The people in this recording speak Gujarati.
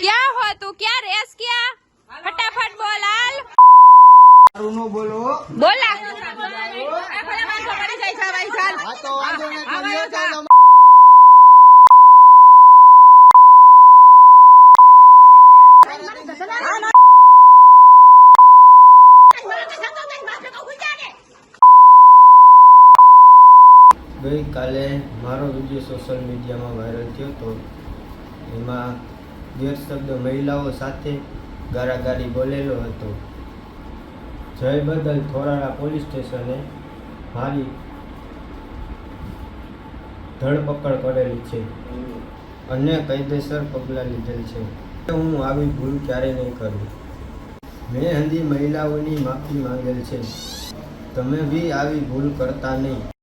ક્યાં હો તું? ક્યાં રેસ ક્યાં? ફટાફટ બોલ હાલ. નો બોલો. બોલા ગઈકાલે મારો વીડિયો સોશિયલ મીડિયામાં વાયરલ થયો હતો એમાં ગેરશબ્દ મહિલાઓ સાથે ગારાગારી બોલેલો હતો. જય બદલ થોરાળા પોલીસ સ્ટેશને મારી ધરપકડ કરેલી છે. અને કાયદેસર પગલાં લીધેલ છે. હું આવી ભૂલ ક્યારેય નહીં કરું. મેં હંધી મહિલાઓની માફી માંગેલ છે. તમે બી આવી ભૂલ કરતા નહીં.